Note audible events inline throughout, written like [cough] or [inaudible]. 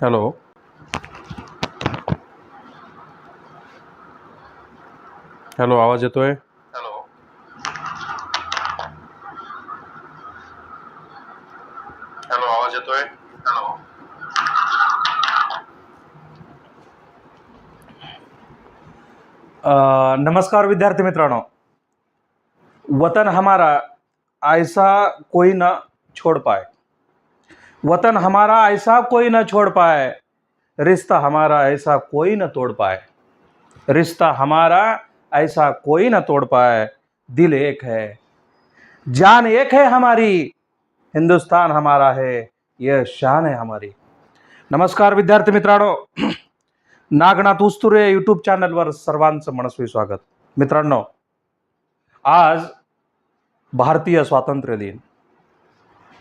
Hello. Hello आवाज येतोय? Hello. Hello आवाज येतोय? हॅलो. अ, नमस्कार विद्यार्थी मित्रांनो. वतन हमारा ऐसा कोई न छोड़ पाए. वतन हमारा ऐसा कोई न छोड़ पाए। रिश्ता हमारा ऐसा कोई न तोड़ पाए। रिश्ता हमारा ऐसा कोई न तोड़ पाए। दिल एक है जान एक है हमारी हिंदुस्तान हमारा है यह शान है हमारी। नमस्कार विद्यार्थी मित्रांनो। नागनाथ उस्तुरे यूट्यूब चॅनलवर सर्वांचं मनस्वी स्वागत। मित्रांनो आज भारतीय स्वातंत्र्य दिन।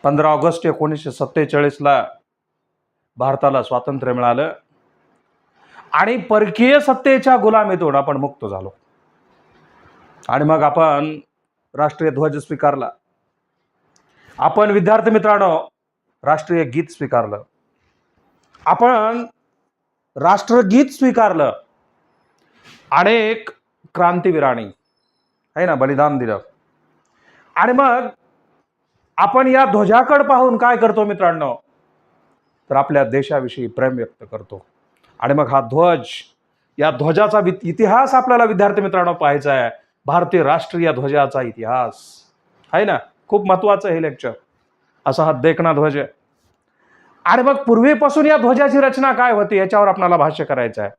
पंधरा ऑगस्ट एकोणीसशे सत्तेचाळीसला भारताला स्वातंत्र्य मिळालं. आणि परकीय सत्तेच्या गुलामीतून आपण मुक्त झालो. आणि मग आपण राष्ट्रीय ध्वज स्वीकारला. आपण विद्यार्थी मित्रांनो राष्ट्रीय गीत स्वीकारलं. आपण राष्ट्रगीत स्वीकारलं. अनेक क्रांतीवीराणी आहे ना? बलिदान दिलं. आणि मग आपण या ध्वजाकडे पाहून काय करतो मित्रांनो? तर आपल्या देशाविषयी प्रेम व्यक्त करतो. आणि मग हा ध्वज या ध्वजाचा वि- इतिहास आपल्याला विद्यार्थी मित्रांनो पाहायचा आहे. भारतीय राष्ट्रीय ध्वजाचा इतिहास. आहे ना? खूप महत्वाचं हे लेक्चर असा हा देखना ध्वज आहे. आणि मग पूर्वीपासून या ध्वजाची रचना काय होती याच्यावर आपल्याला भाष्य करायचं आहे.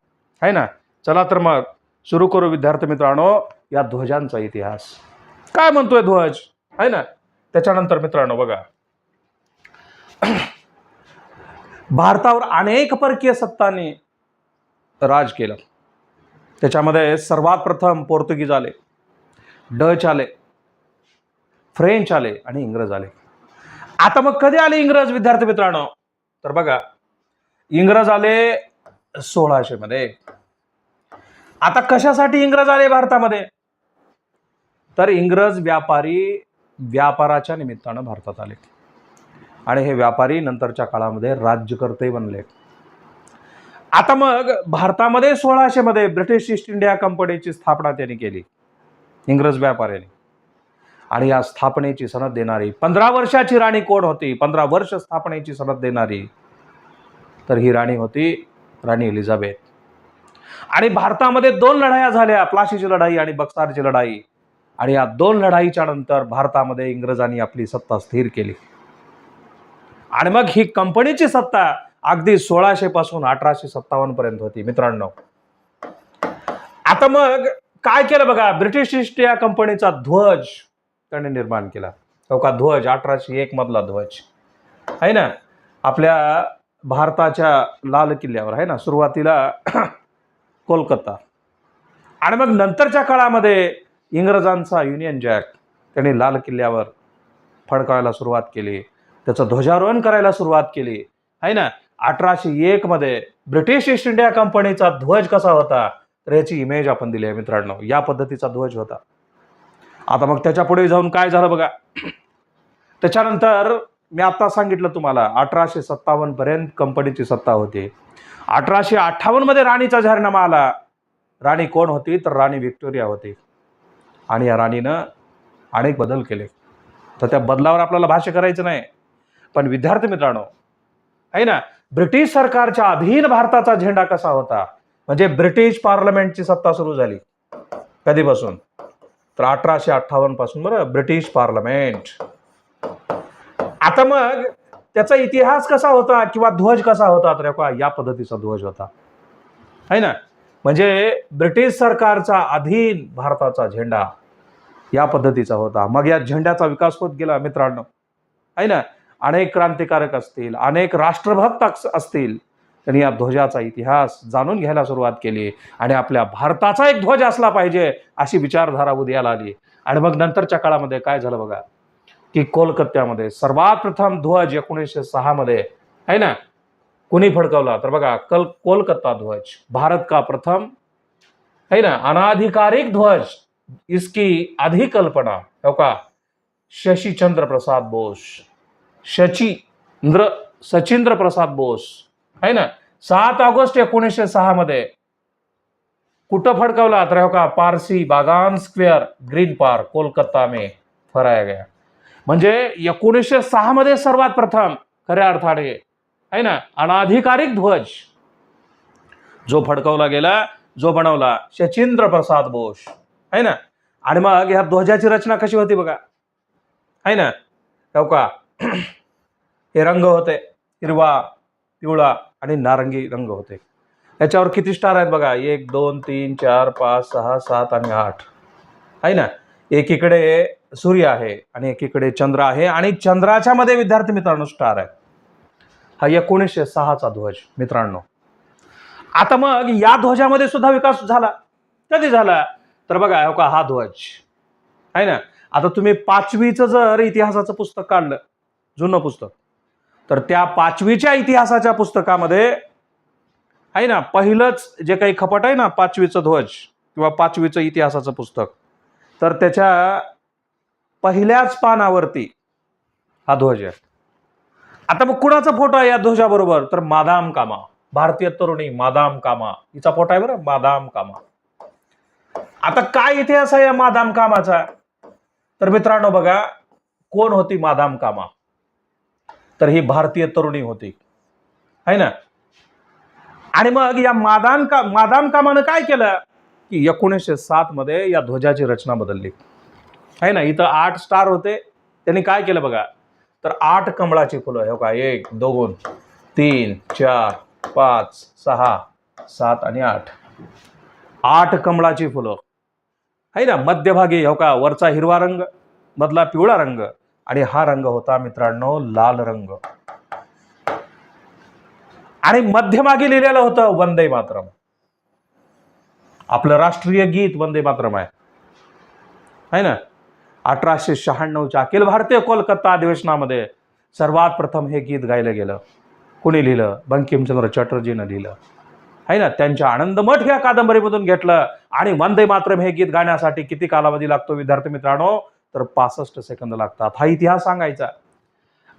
है ना? चला तर मग सुरू करू विद्यार्थी मित्रांनो या ध्वजांचा इतिहास. काय म्हणतोय ध्वज? है ना? त्याच्यानंतर मित्रांनो बघा. भारतावर अनेक परकीय सत्तांनी राज केलं. त्याच्यामध्ये सर्वात प्रथम पोर्तुगीज आले डच आले फ्रेंच आले आणि इंग्रज आले. आता मग कधी आले इंग्रज विद्यार्थी मित्रांनो? तर बघा इंग्रज आले सोळाशे मध्ये. आता कशासाठी इंग्रज आले भारतामध्ये? तर इंग्रज व्यापारी व्यापाराच्या निमित्तानं भारतात आले आणि हे व्यापारी नंतरच्या काळामध्ये राज्यकर्ते बनले आता मग भारतामध्ये सोळाशेमध्ये ब्रिटिश ईस्ट इंडिया कंपनीची स्थापना त्यांनी केली. इंग्रज व्यापाऱ्यांनी. आणि या स्थापनेची सनद देणारी पंधरा वर्षाची राणी कोण होती? पंधरा वर्ष स्थापनेची सनद देणारी तर ही राणी होती राणी एलिझाबेथ. आणि भारतामध्ये दोन लढाया झाल्या. प्लाशीची लढाई आणि बक्सारची लढाई. आणि या दोन लढाईच्या नंतर भारतामध्ये इंग्रजांनी आपली सत्ता स्थिर केली. आणि मग ही कंपनीची सत्ता अगदी सोळाशे पासून अठराशे सत्तावन्न पर्यंत होती मित्रांनो. आता मग काय केलं बघा ब्रिटिश ईस्ट या कंपनीचा ध्वज त्याने निर्माण केला. तो का? ध्वज अठराशे एक मधला ध्वज. आहे ना? आपल्या भारताच्या लाल किल्ल्यावर आहे ना? सुरुवातीला [clears throat] कोलकाता. आणि मग नंतरच्या काळामध्ये इंग्रजांचा युनियन जॅक त्यांनी लाल किल्ल्यावर फडकावायला सुरुवात केली. त्याचं ध्वजारोहण करायला सुरुवात केली. आहे ना? अठराशे एकमध्ये ब्रिटिश ईस्ट इंडिया कंपनीचा ध्वज कसा होता? तर याची इमेज आपण दिली आहे मित्रांनो. या पद्धतीचा ध्वज होता. आता मग त्याच्या पुढे जाऊन काय झालं बघा? त्याच्यानंतर मी आता सांगितलं तुम्हाला अठराशे सत्तावन्न पर्यंत कंपनीची सत्ता होती. अठराशे अठ्ठावन्नमध्ये राणीचा जाहीरनामा आला. राणी कोण होती? तर राणी व्हिक्टोरिया होती. आणि या राणीनं अनेक बदल केले. तर त्या बदलावर आपल्याला भाष्य करायचं नाही. पण विद्यार्थी मित्रांनो आहे ना? ब्रिटिश सरकारच्या अधीन भारताचा झेंडा कसा होता? म्हणजे ब्रिटिश पार्लमेंटची सत्ता सुरू झाली कधीपासून? तर अठराशे अठ्ठावन्नपासून बरं ब्रिटिश पार्लमेंट. आता मग त्याचा इतिहास कसा होता किंवा ध्वज कसा होता? तर या पद्धतीचा ध्वज होता. है ना? म्हणजे ब्रिटिश सरकारचा अधीन भारताचा झेंडा. या पद्धतीचा होता. मग या झेंड्याचा विकास होत गेला मित्रांनो. आहे ना? अनेक क्रांतिकारक असतील अनेक राष्ट्रभक्त असतील. त्यांनी या ध्वजाचा इतिहास जाणून घ्यायला सुरुवात केली आणि आपल्या भारताचा एक ध्वज असला पाहिजे अशी विचारधारा उदयाला आली. आणि मग नंतरच्या काळामध्ये काय झालं बघा? की कोलकात्यामध्ये सर्वात प्रथम ध्वज एकोणीसशे सहामध्ये आहे ना? कुणी फडकवला? तर बघा कल कोलकाता ध्वज भारत का प्रथम? है ना? अनाधिकारिक ध्वज इसकी अधिकल्पना हो का? शशीचंद्र प्रसाद बोस। शचींद्र सचिंद्र प्रसाद बोस है ना? सात ऑगस्ट एकोणीसशे सहा मध्ये कुठं फडकवला तर हो का? Parsi Bagan square green park Kolkata मे फराया गया. म्हणजे एकोणीसशे सहा मध्ये सर्वात प्रथम खऱ्या अर्थाने आहे ना? अनाधिकारिक ध्वज. जो फडकवला गेला जो बनवला शचींद्र प्रसाद बोस. आहे ना? आणि मग ह्या ध्वजाची रचना कशी होती बघा. आहे ना? हो का? [clears throat] हे रंग होते. हिरवा पिवळा आणि नारंगी रंग होते. याच्यावर किती स्टार आहेत बघा? एक दोन तीन चार पाच सहा सात आणि आठ. आहे ना? एकीकडे सूर्य आहे आणि एकीकडे चंद्र आहे आणि चंद्राच्या मध्ये विद्यार्थी मित्रांनो स्टार आहे हा एकोणीसशे सहाचा ध्वज मित्रांनो. आता मग या ध्वजामध्ये सुद्धा विकास झाला. कधी झाला? तर बघा हो का हा ध्वज. आहे ना? आता तुम्ही पाचवीचं जर इतिहासाचं पुस्तक काढलं जुनं पुस्तक तर त्या पाचवीच्या इतिहासाच्या पुस्तकामध्ये आहे ना पहिलंच जे काही खपट आहे ना पाचवीचं ध्वज किंवा पाचवीचं इतिहासाचं पुस्तक तर त्याच्या पहिल्याच पानावरती हा ध्वज आहे. आता मग कुणाचा फोटो आहे या ध्वजाबरोबर? तर मादाम कामा. भारतीय तरुणी मादाम कामा. हिचा फोटो आहे बरं मादाम कामा. आता काय इतिहास आहे या मादाम कामाचा? तर मित्रांनो बघा कोण होती मादाम कामा? तर ही भारतीय तरुणी होती. आहे ना? आणि मग या मादाम का मादाम कामानं काय केलं? की एकोणीसशे सात मध्ये या ध्वजाची रचना बदलली. आहे ना? इथं आठ स्टार होते. त्यांनी काय केलं बघा? तर आठ कमळाची फुलं हो का एक दोन तीन चार पाच सहा सात आणि आठ. आठ कमळाची फुलं. आहे ना? मध्यभागी हो का? वरचा हिरवा रंग मधला पिवळा रंग. आणि हा रंग होता मित्रांनो लाल रंग. आणि मध्यमागी लिहिलेलं होतं वंदे मातरम. आपलं राष्ट्रीय गीत वंदे मातरम आहे. है ना? अठराशे शहाण्णवच्या अखिल भारतीय कोलकाता अधिवेशनामध्ये सर्वात प्रथम हे गीत गायलं गेलं. कुणी लिहिलं? बंकिमचंद्र चटर्जीनं लिहिलं. आहे ना? त्यांच्या आनंदमठ या कादंबरीमधून घेतलं. आणि वंदे मातरम हे गीत गाण्यासाठी किती कालावधी लागतो विद्यार्थी मित्रांनो? तर पासष्ट सेकंद लागतात. हा इतिहास सांगायचा.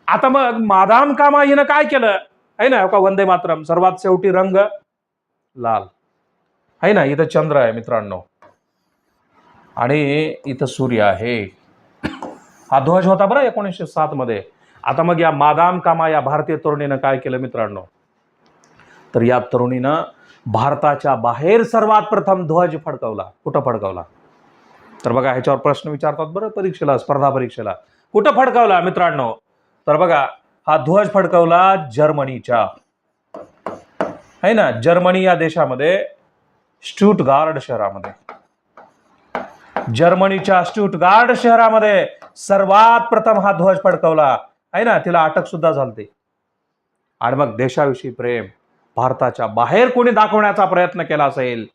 आता मग मादाम कामा हिनं काय केलं? आहे ना? का वंदे मातरम? सर्वात शेवटी रंग लाल. आहे ना? इथं चंद्र आहे मित्रांनो. आणि इथं सूर्य आहे. हा ध्वज होता बरं एकोणीसशे सात मध्ये. आता मग या मादाम कामा या भारतीय तरुणीनं काय केलं मित्रांनो? तर या तरुणीनं भारताच्या बाहेर सर्वात प्रथम ध्वज फडकवला. कुठं फडकवला? तर बघा ह्याच्यावर प्रश्न विचारतात बरं परीक्षेला स्पर्धा परीक्षेला. कुठं फडकवला मित्रांनो? तर बघा हा ध्वज फडकवला जर्मनीच्या. आहे ना? जर्मनी या देशामध्ये स्टुटगार्ड शहरामध्ये. जर्मनीच्या स्टुटगार्ड शहरामध्ये सर्वात प्रथम हा ध्वज फडकवला. आहे ना? तिला अटक सुद्धा झालती. आणि मग देशाविषयी प्रेम. भारताच्या बाहेर कोणी दाखवण्याचा प्रयत्न केला असेल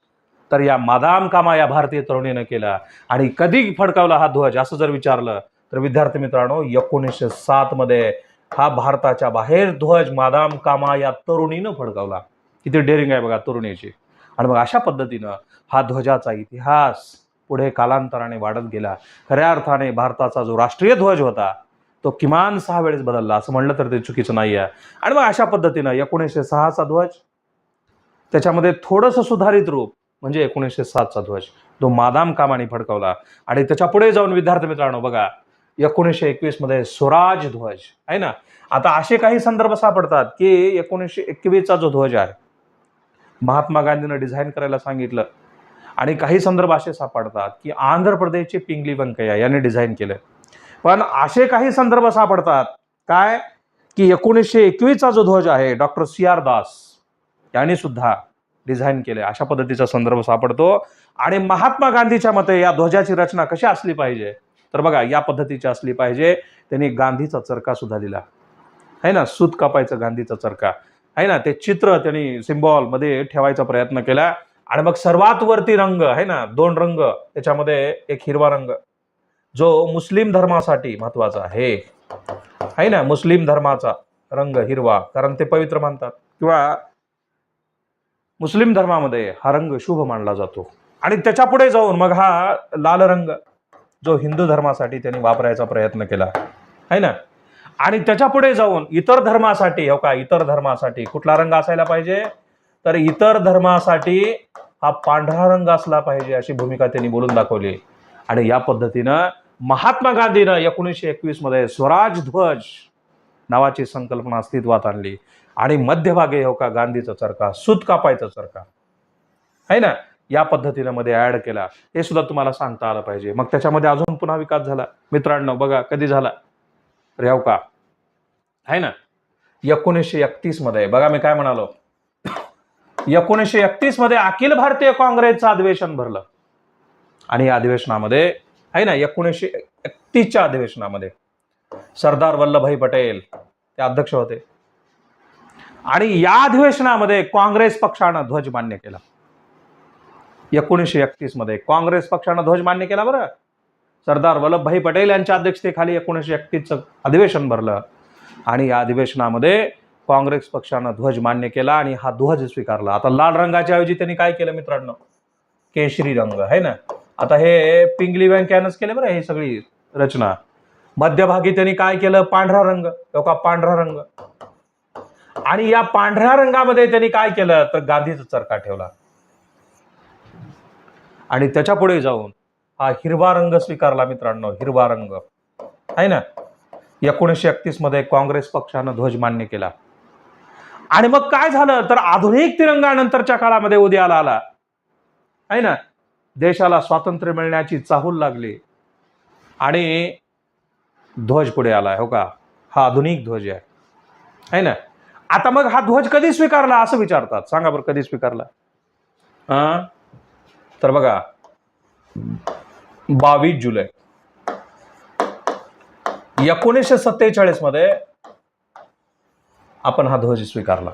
तर या मादाम कामा या भारतीय तरुणीनं केला. आणि कधी फडकावला हा ध्वज? असं जर विचारलं तर विद्यार्थी मित्रांनो एकोणीसशे सातमध्ये हा भारताच्या बाहेर ध्वज मादाम कामा या तरुणीनं फडकावला. किती डेअरिंग आहे बघा तरुणीची. आणि मग अशा पद्धतीनं हा ध्वजाचा इतिहास पुढे कालांतराने वाढत गेला. खऱ्या अर्थाने भारताचा जो राष्ट्रीय ध्वज होता तो किमान सहा वेळेस बदलला. असं म्हणलं तर ते चुकीचं नाही आहे आणि मग अशा पद्धतीनं एकोणीसशे सहाचा ध्वज त्याच्यामध्ये थोडंसं सुधारित रूप म्हणजे एकोणीसशे सातचा ध्वज तो मादाम कामाने फडकवला. आणि त्याच्या पुढे जाऊन विद्यार्थी मित्रांनो बघा एकोणीसशे एकवीसमध्ये स्वराज ध्वज आहे ना? आता असे काही संदर्भ सापडतात की एकोणीसशे एकवीसचा जो ध्वज आहे महात्मा गांधीनं डिझाईन करायला सांगितलं. आणि काही संदर्भ असे सापडतात की आंध्र प्रदेशचे पिंगली व्यंकय्या यांनी डिझाईन केलं. पण असे काही संदर्भ सापडतात. काय? की एकोणीसशे एकवीसचा जो ध्वज आहे डॉक्टर सी आर दास यांनी सुद्धा डिझाईन केले. अशा पद्धतीचा संदर्भ सापडतो. आणि महात्मा गांधीच्या मते या ध्वजाची रचना कशी असली पाहिजे? तर बघा या पद्धतीची असली पाहिजे. त्यांनी गांधीचा चरका सुद्धा दिला. आहे ना? सूत कापायचं गांधीचा चरखा. आहे ना? ते चित्र त्यांनी सिम्बॉलमध्ये ठेवायचा प्रयत्न केला. आणि मग सर्वात वरती रंग आहे ना? दोन रंग त्याच्यामध्ये एक हिरवा रंग. जो मुस्लिम धर्मासाठी महत्त्वाचा आहे. आहे ना? मुस्लिम धर्माचा रंग हिरवा कारण ते पवित्र मानतात. किंवा मुस्लिम धर्मामध्ये हा रंग शुभ मानला जातो. आणि त्याच्या पुढे जाऊन मग हा लाल रंग जो हिंदू धर्मासाठी त्यांनी वापरायचा प्रयत्न केला. आहे ना? आणि त्याच्या पुढे जाऊन इतर धर्मासाठी हो का? इतर धर्मासाठी कुठला रंग असायला पाहिजे? तर इतर धर्मासाठी हा पांढरा रंग असला पाहिजे अशी भूमिका त्यांनी बोलून दाखवली. आणि या पद्धतीनं महात्मा गांधीनं एकोणीसशे एकवीसमध्ये स्वराज ध्वज नावाची संकल्पना अस्तित्वात आणली. आणि मध्यभागी हो का गांधीचा चरखा सूत कापायचा चरखा. आहे ना? या पद्धतीनं मध्ये ऍड केला. हे सुद्धा तुम्हाला सांगता आलं पाहिजे. मग त्याच्यामध्ये अजून पुन्हा विकास झाला. मित्रांनो बघा कधी झाला? रेव हो का? आहे ना? एकोणीसशे एकतीसमध्ये बघा मी काय म्हणालो? एकोणीसशे एकतीसमध्ये अखिल भारतीय काँग्रेसचं अधिवेशन भरलं. आणि या अधिवेशनामध्ये आहे ना एकोणीसशे एकतीसच्या अधिवेशनामध्ये. सरदार वल्लभभाई पटेल ते अध्यक्ष होते. आणि या अधिवेशनामध्ये काँग्रेस पक्षानं ध्वज मान्य केला. एकोणीसशे एकतीसमध्ये काँग्रेस पक्षानं ध्वज मान्य केला बरं. सरदार वल्लभभाई पटेल यांच्या अध्यक्षतेखाली एकोणीसशे एकतीसचं अधिवेशन भरलं. आणि या अधिवेशनामध्ये काँग्रेस पक्षानं ध्वज मान्य केला आणि हा ध्वज स्वीकारला. आता लाल रंगाच्या ऐवजी त्यांनी काय केलं मित्रांनो? केशरी रंग आहे ना? आता हे पिंगली व्यंक्यानंच केले बरं ही सगळी रचना. मध्यभागी त्यांनी काय केलं? पांढरा रंग. का पांढरा रंग. आणि या पांढऱ्या रंगामध्ये त्यांनी काय केलं? तर गांधीचा चरखा ठेवला. आणि त्याच्या पुढे जाऊन हा हिरवा रंग स्वीकारला मित्रांनो. हिरवा रंग. आहे ना? एकोणीसशे एकतीसमध्ये काँग्रेस पक्षानं ध्वज मान्य केला. आणि मग काय झालं? तर आधुनिक तिरंगानंतरच्या काळामध्ये उदयाला आला. आहे ना? देशाला स्वातंत्र्य मिळण्याची चाहूल लागली. आणि ध्वज पुढे आलाय हो का? हा आधुनिक ध्वज आहे. आहे ना? आता मग हा ध्वज कधी स्वीकारला असं विचारतात. सांगा बरं कधी स्वीकारला? हा? तर बघा बावीस जुलै. एकोणीसशे सत्तेचाळीसमध्ये आपण हा ध्वज स्वीकारला.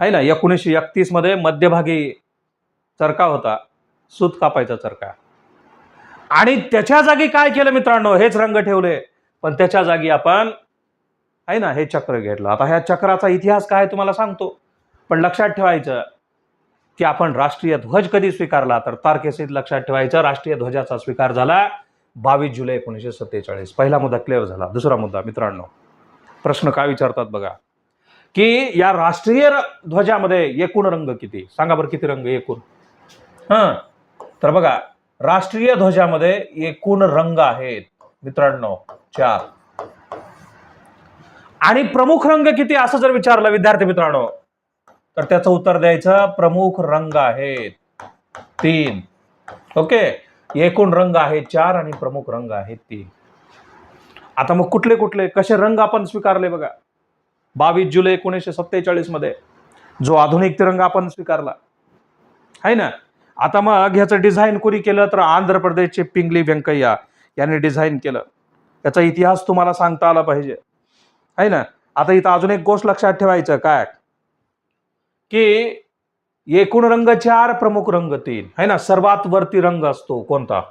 आहे ना? एकोणीसशे एकतीसमध्ये मध्यभागी चरका होता. सूत कापायचा चरका आणि त्याच्या जागी काय केलं मित्रांनो? हेच रंग ठेवले. पण त्याच्या जागी आपण आहे ना हे चक्र घेतलं. आता ह्या चक्राचा इतिहास काय तुम्हाला सांगतो. पण लक्षात ठेवायचं की आपण राष्ट्रीय ध्वज कधी स्वीकारला? तर तारखेसहित लक्षात ठेवायचं. राष्ट्रीय ध्वजाचा स्वीकार झाला बावीस जुलै एकोणीसशे सत्तेचाळीस. पहिला मुद्दा क्लिअर झाला. दुसरा मुद्दा मित्रांनो प्रश्न काय विचारतात बघा. की या राष्ट्रीय ध्वजामध्ये एकूण रंग किती? सांगा बरं किती रंग एकूण? हां. तर बघा राष्ट्रीय ध्वजामध्ये एकूण रंग आहेत. मित्रांनो चार. आणि प्रमुख रंग किती असं जर विचारलं विद्यार्थी मित्रांनो तर त्याचं उत्तर द्यायचं प्रमुख रंग आहेत. तीन. ओके? एकूण रंग आहेत चार आणि प्रमुख रंग आहेत तीन. आता मग कुठले कुठले? कसे रंग आपण स्वीकारले बघा? बावीस जुलै एकोणीसशे सत्तेचाळीसमध्ये जो आधुनिक तिरंगा आपण स्वीकारला. आहे ना? आता मग ह्याचं डिझाईन कोणी केलं तर आंध्र प्रदेशचे पिंगली व्यंकय्या यांनी डिझाईन केलं. याचा इतिहास तुम्हाला सांगता आला पाहिजे. आहे ना? आता इथं अजून एक गोष्ट लक्षात ठेवायचं काय? की एकूण रंग चार प्रमुख रंग तीन. है ना? सर्वात वरती रंग असतो कोणता?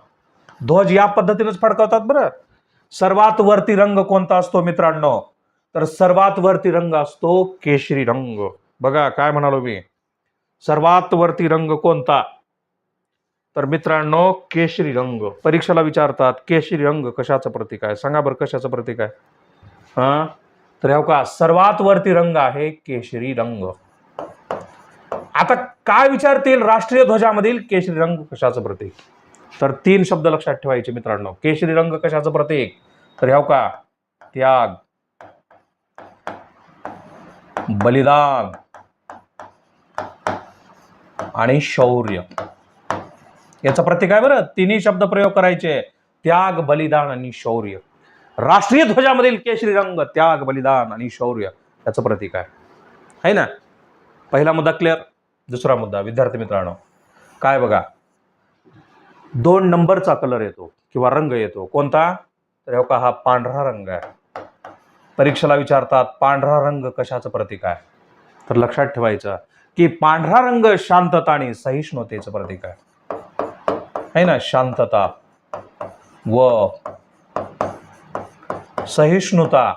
ध्वज या पद्धतीनेच फडकवतात बरं. सर्वात वरती रंग कोणता असतो मित्रांनो? तर सर्वात वरती रंग असतो केशरी रंग. बघा काय म्हणालो मी? सर्वात वरती रंग कोणता? तर मित्रांनो केशरी रंग. परीक्षेला विचारतात केशरी रंग कशाचं प्रतीक आहे? सांगा बरं कशाचं प्रतीक आहे? हा? तर हो का सर्वात वरती रंग आहे केशरी रंग. आता काय विचारतील राष्ट्रीय ध्वजामधील केशरी रंग कशाचं प्रतीक? तर तीन शब्द लक्षात ठेवायचे मित्रांनो. केशरी रंग कशाचं प्रतीक? तर हो का त्याग. बलिदान. आणि शौर्य. याचं प्रतीक आहे बरं. तिन्ही शब्द प्रयोग करायचे. त्याग बलिदान आणि शौर्य. राष्ट्रीय ध्वजामधील केशरी रंग त्याग बलिदान आणि शौर्य याचं प्रतीक आहे. है ना? पहिला मुद्दा क्लिअर दुसरा मुद्दा? विद्यार्थी मित्रांनो काय बघा? दोन नंबरचा कलर येतो किंवा रंग येतो. कोणता? तर हो का हा पांढरा रंग आहे. परीक्षेला विचारतात पांढरा रंग कशाचं प्रतीक आहे? तर लक्षात ठेवायचं की पांढरा रंग शांतता आणि सहिष्णुतेचं प्रतीक आहे. है ना शांतता व सहिष्णुता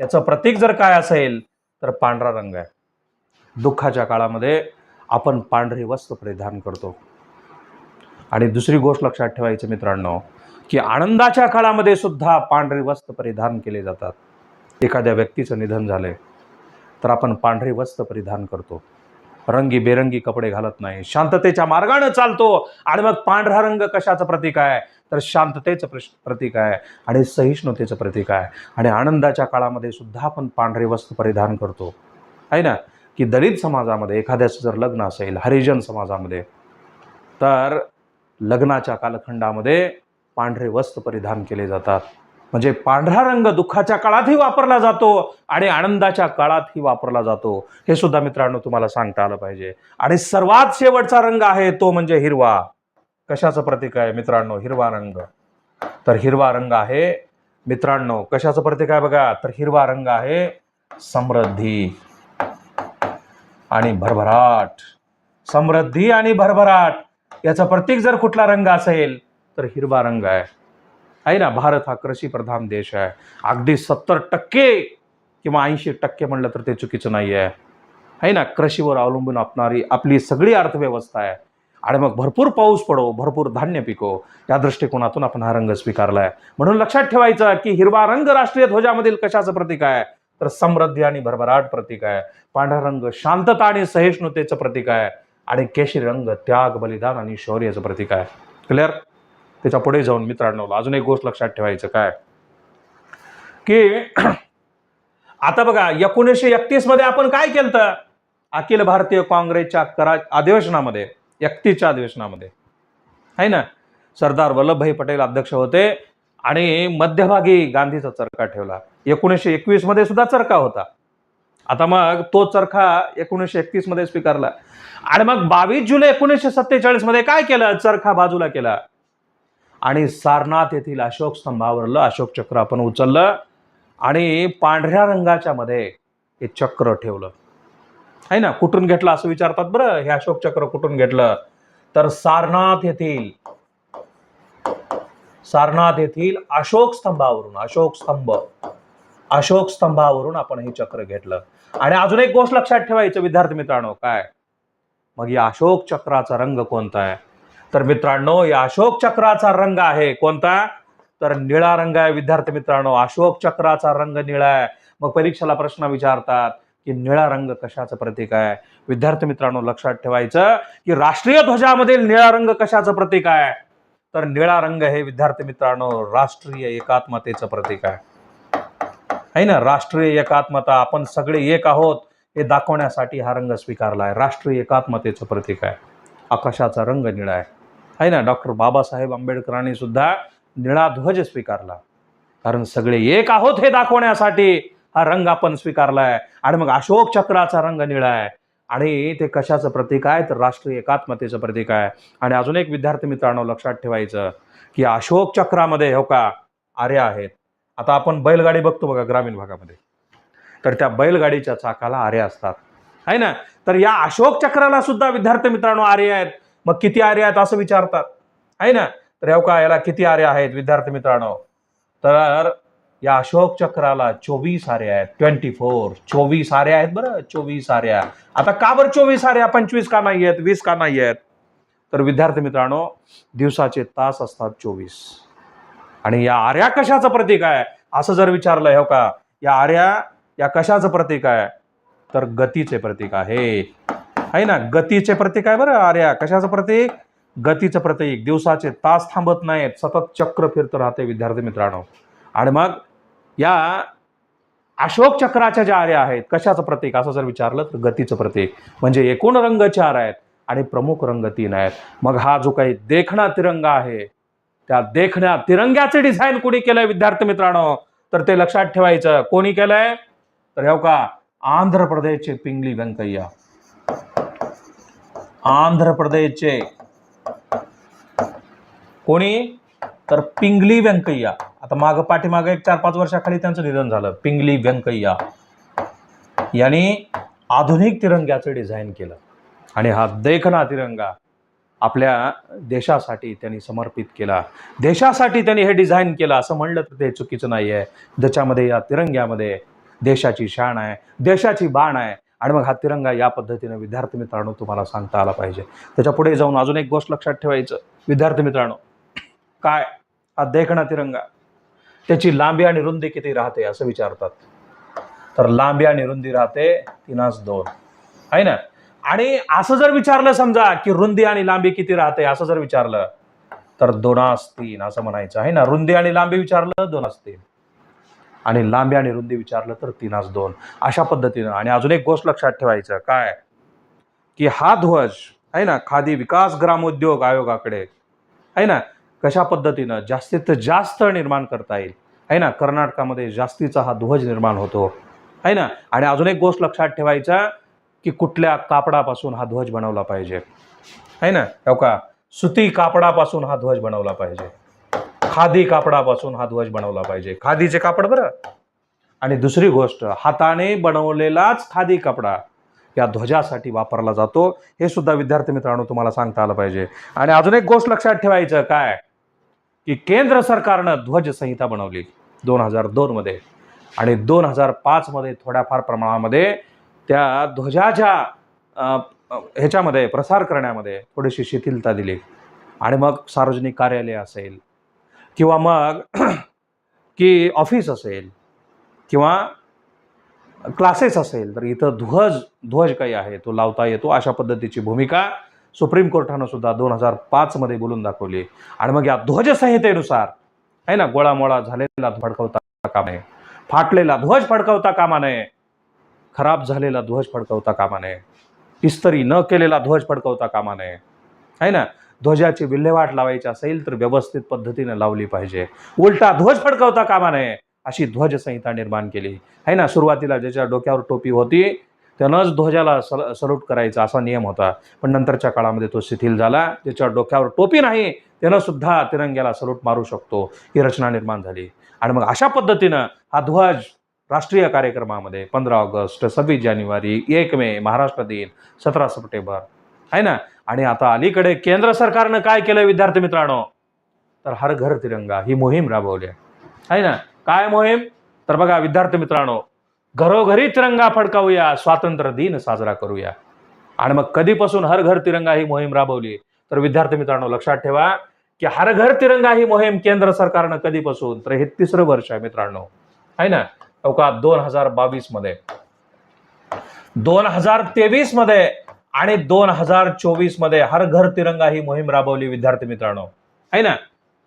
याचं प्रतीक जर काय असेल तर पांढरा रंग आहे. दुःखाच्या काळामध्ये आपण पांढरी वस्त्र परिधान करतो. आणि दुसरी गोष्ट लक्षात ठेवायची मित्रांनो की आनंदाच्या काळामध्ये सुद्धा पांढरी वस्त्र परिधान केले जातात. एखाद्या व्यक्तीचं निधन झाले तर आपण पांढरी वस्त्र परिधान करतो. रंगी बेरंगी कपडे घालत नाही. शांततेच्या मार्गानं चालतो. आणि मग पांढरा रंग कशाचं प्रतीक आहे? तर शांततेचं प्रश- प्रतीक आहे आणि सहिष्णुतेचं प्रतीक आहे. आणि आनंदाच्या काळामध्ये सुद्धा आपण पांढरे वस्त्र परिधान करतो. आहे ना? की दलित समाजामध्ये एखाद्याचं जर लग्न असेल हरिजन समाजामध्ये तर लग्नाच्या कालखंडामध्ये पांढरे वस्त्र परिधान केले जातात. म्हणजे पांढरा रंग दुःखाच्या काळातही वापरला जातो आणि आनंदाच्या काळातही वापरला जातो. हे सुद्धा मित्रांनो तुम्हाला सांगता आलं पाहिजे. आणि सर्वात शेवटचा रंग आहे तो म्हणजे हिरवा. कशाचं प्रतीक आहे मित्रांनो? हिरवा रंग. तर हिरवा रंग आहे मित्रांनो कशाचं प्रतीक आहे बघा? तर हिरवा रंग आहे समृद्धी. आणि भरभराट. समृद्धी आणि भरभराट याचं प्रतीक जर कुठला रंग असेल तर हिरवा रंग आहे. आहे ना भारत हा कृषीप्रधान देश आहे. अगदी सत्तर टक्के किंवा ऐंशी टक्के म्हणलं तर ते चुकीचं नाही आहे आहे ना कृषीवर अवलंबून असणारी आपली सगळी अर्थव्यवस्था आहे. आणि मग भरपूर पाऊस पडो भरपूर धान्य पिको या दृष्टिकोनातून आपण हा रंग स्वीकारला आहे म्हणून लक्षात ठेवायचं की हिरवा रंग राष्ट्रीय ध्वजामधील कशाचं प्रतीक आहे? तर समृद्धी आणि भरभराट प्रतीक आहे. पांढरा रंग शांतता आणि सहिष्णुतेचं प्रतीक आहे. आणि केशरी रंग त्याग बलिदान आणि शौर्याचं प्रतीक आहे. क्लिअर त्याच्या पुढे जाऊन मित्रांनो अजून एक गोष्ट लक्षात ठेवायचं काय? की [clears throat] आता बघा एकोणीसशे एकतीसमध्ये आपण काय केलं अखिल भारतीय काँग्रेसच्या करा अधिवेशनामध्ये एकतीसच्या अधिवेशनामध्ये. आहे ना? सरदार वल्लभभाई पटेल अध्यक्ष होते आणि मध्यभागी गांधीचा चरखा ठेवला. एकोणीसशे एकवीसमध्ये सुद्धा चरखा होता. आता मग तो चरखा एकोणीसशे एकतीसमध्ये स्वीकारला. आणि मग बावीस जुलै एकोणीसशे सत्तेचाळीसमध्ये काय केलं? चरखा बाजूला केला. आणि सारनाथ येथील अशोक स्तंभावरलं अशोक चक्र आपण उचललं आणि पांढऱ्या रंगाच्या मध्ये हे चक्र ठेवलं. आहे ना? कुठून घेतलं असं विचारतात बरं? हे अशोक चक्र कुठून घेतलं? तर सारनाथ येथील सारनाथ येथील अशोक स्तंभावरून अशोक स्तंभ अशोक स्तंभावरून आपण हे चक्र घेतलं. आणि अजून एक गोष्ट लक्षात ठेवायचं विद्यार्थी मित्रांनो काय? मग या अशोक चक्राचा रंग कोणता आहे? तर मित्रांनो या अशोक चक्राचा रंग आहे. कोणता? तर निळा रंग आहे विद्यार्थी मित्रांनो. अशोक चक्राचा रंग निळा आहे. मग परीक्षेला प्रश्न विचारतात की निळा रंग कशाचं प्रतीक आहे? विद्यार्थी मित्रांनो लक्षात ठेवायचं की राष्ट्रीय ध्वजामधील निळा रंग कशाचं प्रतीक आहे? तर निळा रंग हे विद्यार्थी मित्रांनो राष्ट्रीय एकात्मतेचं प्रतीक आहे. आहे ना? राष्ट्रीय एकात्मता आपण सगळे एक आहोत हे दाखवण्यासाठी हा रंग स्वीकारला आहे. राष्ट्रीय एकात्मतेचं प्रतीक आहे. आकाशाचा रंग निळा आहे. आहे ना डॉक्टर बाबासाहेब आंबेडकरांनी सुद्धा निळा ध्वज स्वीकारला. कारण सगळे एक आहोत हे दाखवण्यासाठी हा रंग आपण स्वीकारलाय. आणि मग अशोक चक्राचा रंग निळा आहे. आणि ते कशाचं प्रतीक आहे? तर राष्ट्रीय एकात्मतेचं प्रतीक आहे. आणि अजून एक विद्यार्थी मित्रांनो लक्षात ठेवायचं की अशोक चक्रामध्ये हो का आर्या आहेत. आता आपण बैलगाडी बघतो बघा ग्रामीण भागामध्ये. तर त्या बैलगाडीच्या चाकाला आर्या असतात. आहे ना? तर या अशोक चक्राला सुद्धा विद्यार्थी मित्रांनो आर्य आहेत. मग किती आर्य आहेत असं विचारतात. आहे ना? तर हो का याला किती आर्य आहेत विद्यार्थी मित्रांनो? तर या अशोक चक्राला चोवीस आर्या आहेत. Twenty four. चोवीस आर्या आहेत बरं? चोवीस आर्या. आता का बरं चोवीस आर्या? पंचवीस का नाही आहेत? वीस का नाही आहेत? तर विद्यार्थी मित्रांनो दिवसाचे तास असतात चोवीस. आणि या आर्या कशाचं प्रतीक आहे? असं जर विचारलं हो का या आर्या या कशाचं प्रतीक आहे? तर गतीचे प्रतीक आहे. आहे ना गतीचे प्रतीक आहे बरं आर्या. कशाचं प्रतीक? गतीचं प्रतीक. दिवसाचे तास थांबत नाहीत. सतत चक्र फिरत राहते विद्यार्थी मित्रांनो. आणि मग या अशोक चक्राच्या ज्या आर्या आहेत कशाचं प्रतीक? असं जर विचारलं तर गतीचं प्रतीक. म्हणजे एकूण रंग चार आहेत आणि प्रमुख रंग तीन आहेत. मग हा जो काही देखणा तिरंगा आहे त्या देखण्या तिरंग्याचे डिझाईन कोणी केलंय विद्यार्थी मित्रांनो? तर ते लक्षात ठेवायचं. कोणी केलंय? तर हो का आंध्र प्रदेशचे पिंगली व्यंकय्या. आंध्र प्रदेशचे कोणी? तर पिंगली व्यंकय्या. आता माग मागं पाठीमागं एक चार पाच वर्षाखाली त्यांचं निधन झालं. पिंगली व्यंकय्या. यांनी आधुनिक तिरंग्याचं डिझाईन केलं. आणि हा देखना तिरंगा आपल्या देशासाठी त्यांनी समर्पित केला. देशासाठी त्यांनी हे डिझाईन केलं. असं म्हणलं तर ते चुकीचं नाही आहे ज्याच्यामध्ये या तिरंग्यामध्ये देशाची शान आहे देशाची बाण आहे आणि मग हा तिरंगा या पद्धतीनं विद्यार्थी मित्रांनो तुम्हाला सांगता आला पाहिजे. त्याच्या पुढे जाऊन अजून एक गोष्ट लक्षात ठेवायचं. विद्यार्थी मित्रांनो काय? हा देखणा तिरंगा. त्याची लांबी आणि रुंदी किती राहते असं विचारतात. तर लांबी आणि रुंदी राहते तीनाच दोन. आहे ना? आणि असं जर विचारलं समजा की रुंदी आणि लांबी किती राहते असं जर विचारलं तर दोनास तीन असं म्हणायचं. आहे ना? रुंदी आणि लांबी विचारलं दोनास तीन. आणि लांबी आणि रुंदी विचारलं तर तीनास दोन. अशा पद्धतीनं. आणि अजून एक गोष्ट लक्षात ठेवायचं. काय? की हा ध्वज आहे ना? खादी विकास ग्रामोद्योग आयोगाकडे आहे ना? कशा पद्धतीनं? जास्तीत जास्त निर्माण करता येईल. आहे ना? कर्नाटकामध्ये जास्तीचा हा ध्वज निर्माण होतो. आहे ना? आणि अजून एक गोष्ट लक्षात ठेवायचा की कुठल्या कापडापासून हा ध्वज बनवला पाहिजे. आहे ना? हो का? सुती कापडापासून हा ध्वज बनवला पाहिजे. खादी कापडापासून हा ध्वज बनवला पाहिजे. खादीचे कापड बरं. आणि दुसरी गोष्ट हाताने बनवलेलाच खादी कपडा या ध्वजासाठी वापरला जातो. हे सुद्धा विद्यार्थी मित्रांनो तुम्हाला सांगता आलं पाहिजे. आणि अजून एक गोष्ट लक्षात ठेवायचं काय? की केंद्र सरकारनं ध्वज संहिता बनवली दोन हजार दोनमध्ये. आणि दोन हजार पाचमध्ये थोड्याफार प्रमाणामध्ये त्या ध्वजाच्या ह्याच्यामध्ये प्रसार करण्यामध्ये थोडीशी शिथिलता दिली. आणि मग सार्वजनिक कार्यालय असेल किंवा मग [clears throat] की ऑफिस असेल किंवा क्लासेस असेल तर इथं ध्वज ध्वज काही आहे तो लावता येतो. अशा पद्धतीची भूमिका सुप्रीम कोर्टानं सुद्धा दोन हजार पाचमध्ये बोलून दाखवली. आणि मग या ध्वज संहितेनुसार आहे ना गोळामोळा झालेला फडकवता कामा नये फाटलेला ध्वज फडकवता कामा नये खराब झालेला ध्वज फडकवता कामा नये इस्तरी न केलेला ध्वज फडकवता कामा नये आहे ना ध्वजाची विल्हेवाट लावायची असेल तर व्यवस्थित पद्धतीने लावली पाहिजे. उलटा ध्वज फडकवता कामा नये अशी ध्वज संहिता निर्माण केली. आहे ना? सुरुवातीला ज्याच्या डोक्यावर टोपी होती त्यानंच ध्वजाला सल सलूट करायचा असा नियम होता. पण नंतरच्या काळामध्ये तो शिथिल झाला. ज्याच्या डोक्यावर टोपी नाही त्यानं सुद्धा तिरंग्याला सलूट मारू शकतो ही रचना निर्माण झाली. आणि मग अशा पद्धतीनं हा ध्वज राष्ट्रीय कार्यक्रमामध्ये पंधरा ऑगस्ट सव्वीस जानेवारी एक मे महाराष्ट्र दिन सतरा सप्टेंबर. आहे ना? आणि आता अलीकडे केंद्र सरकारनं काय केलं विद्यार्थी मित्रांनो? तर हर घर तिरंगा ही मोहीम राबवली आहे. ना? काय मोहीम? तर बघा विद्यार्थी मित्रांनो घरोघरी तिरंगा फडकावूया स्वातंत्र्य दिन साजरा करूया. आणि मग कधीपासून हर घर तिरंगा ही मोहीम राबवली? तर विद्यार्थी मित्रांनो लक्षात ठेवा की हर घर तिरंगा ही मोहीम केंद्र सरकारनं कधीपासून? तर हे तिसरं वर्ष आहे मित्रांनो. आहे ना? अवका दोन हजार बावीसमध्ये दोन हजार तेवीसमध्ये आणि दोन हजार चोवीसमध्ये हर घर तिरंगा ही मोहीम राबवली विद्यार्थी मित्रांनो. आहे ना?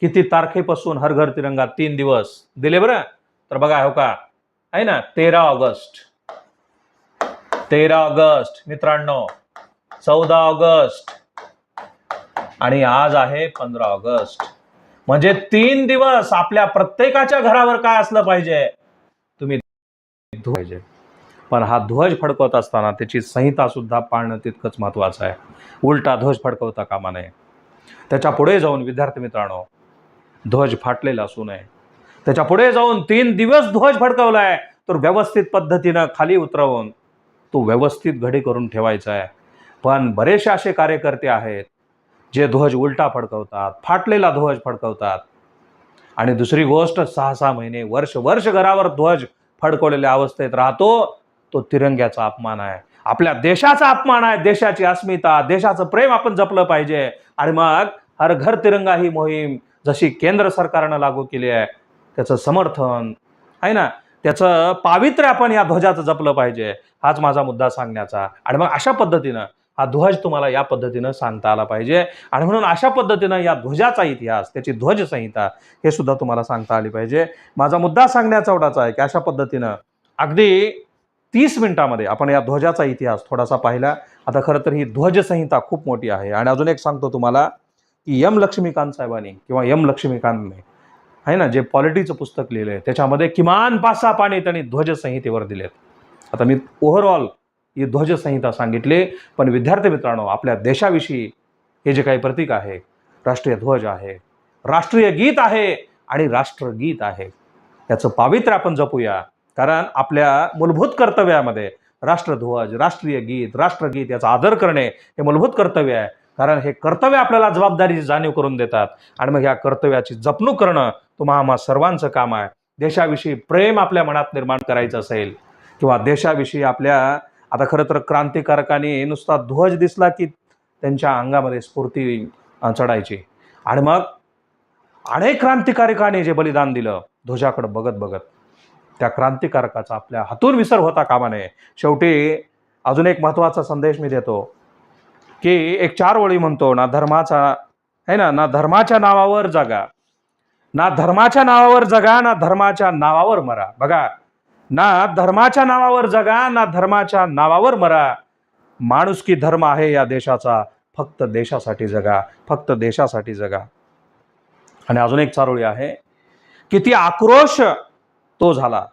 किती तारखेपासून हर घर तिरंगा तीन दिवस. दिले बरं? तर बघा हो का? आहे ना? तेरा ऑगस्ट. तेरा ऑगस्ट मित्रांनो. चौदा ऑगस्ट. आणि आज आहे पंधरा ऑगस्ट. म्हणजे तीन दिवस आपल्या प्रत्येकाच्या घरावर काय असलं पाहिजे? तुम्ही पाहिजे. पण हा ध्वज फडकवत असताना त्याची संहितासुद्धा पाळणं तितकंच महत्त्वाचं आहे. उलटा ध्वज फडकवता कामा नये. त्याच्या पुढे जाऊन विद्यार्थी मित्रांनो ध्वज फाटलेला असू नये. त्याच्या पुढे जाऊन तीन दिवस ध्वज फडकवलाय तर व्यवस्थित पद्धतीनं खाली उतरवून तो व्यवस्थित घडी करून ठेवायचा आहे. पण बरेचसे असे कार्यकर्ते आहेत जे ध्वज उलटा फडकवतात फाटलेला ध्वज फडकवतात. आणि दुसरी गोष्ट सहा सहा महिने वर्ष वर्ष घरावर ध्वज फडकवलेल्या अवस्थेत राहतो तो तिरंग्याचा अपमान आहे. आपल्या देशाचा अपमान आहे देशाची अस्मिता देशाचं प्रेम आपण जपलं पाहिजे. आणि मग हर घर तिरंगा ही मोहीम जशी केंद्र सरकारनं लागू केली आहे त्याचं समर्थन आहे ना? त्याचं पावित्र्य आपण या ध्वजाचं जपलं पाहिजे. हाच माझा मुद्दा सांगण्याचा. आणि मग अशा पद्धतीनं हा ध्वज तुम्हाला या पद्धतीनं सांगता आला पाहिजे. आणि म्हणून अशा पद्धतीनं या ध्वजाचा इतिहास त्याची ध्वज संहिता हे सुद्धा तुम्हाला सांगता आली पाहिजे. माझा मुद्दा सांगण्याचा एवढाच आहे की अशा पद्धतीनं अगदी तीस मिनिटामध्ये आपण या ध्वजाचा इतिहास थोडासा पाहिला. आता खरं तर ही ध्वजसंहिता खूप मोठी आहे. आणि अजून एक सांगतो तुम्हाला की यम लक्ष्मीकांत साहेबांनी किंवा यम लक्ष्मीकांतने आहे ना जे पॉलिटीचं पुस्तक लिहिलं आहे त्याच्यामध्ये किमान पाच सहा पाणी त्यांनी ध्वजसंहितेवर दिलेत. आता मी ओव्हरऑल ही ध्वजसंहिता सांगितली पण विद्यार्थी मित्रांनो आपल्या देशाविषयी हे जे काही प्रतीक आहे राष्ट्रीय ध्वज आहे राष्ट्रीय गीत आहे आणि राष्ट्रगीत आहे. याचं पावित्र्य आपण जपूया. कारण आपल्या मूलभूत कर्तव्यामध्ये राष्ट्रध्वज राष्ट्रीय गीत राष्ट्रगीत याचा आदर करणे हे मूलभूत कर्तव्य आहे. कारण हे कर्तव्य आपल्याला जबाबदारीची जाणीव करून देतात. आणि मग या कर्तव्याची जपणूक करणं तुम्हा आम्हा सर्वांचं काम आहे. देशाविषयी प्रेम आपल्या मनात निर्माण करायचं असेल किंवा देशाविषयी आपल्या आता खरं तर क्रांतिकारकांनी नुसता ध्वज दिसला की त्यांच्या अंगामध्ये स्फूर्ती चढायची. आणि मग अनेक क्रांतिकारकांनी जे बलिदान दिलं ध्वजाकडं बघत बघत. त्या क्रांतिकारकाचा आपल्या हातून विसर होता कामा नये शेवटी अजून एक महत्त्वाचा संदेश मी देतो की एक चार ओळी म्हणतो ना धर्माचा आहे ना ना धर्माच्या नावावर जगा. ना धर्माच्या नावावर जगा ना धर्माच्या नावावर मरा. बघा ना धर्माच्या नावावर जगा ना धर्माच्या नावावर मरा. माणुसकी धर्म आहे या देशाचा फक्त देशासाठी जगा फक्त देशासाठी जगा. आणि अजून एक चारोळी आहे किती आक्रोश तो झाला.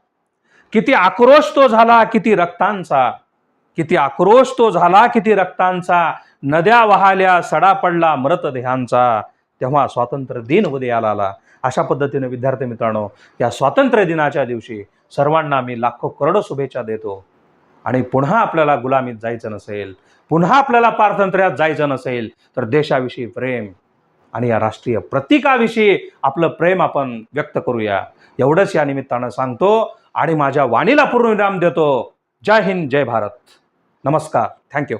किती आक्रोश तो झाला किती रक्तांचा. किती आक्रोश तो झाला किती रक्तांचा. नद्या वाहल्या सडा पडला मृतदेहांचा. तेव्हा स्वातंत्र्य दिन उदयाला आला. अशा पद्धतीने विद्यार्थी मित्रांनो या स्वातंत्र्य दिनाच्या दिवशी सर्वांना मी लाखो करोडो शुभेच्छा देतो. आणि पुन्हा आपल्याला गुलामीत जायचं नसेल पुन्हा आपल्याला पारतंत्र्यात जायचं नसेल तर देशाविषयी प्रेम आणि या राष्ट्रीय प्रतीकाविषयी आपलं प्रेम आपण व्यक्त करूया. एवढंच या निमित्तानं सांगतो आणि माझ्या वाणीला पूर्णविराम देतो. जय हिंद जय भारत. नमस्कार. थँक्यू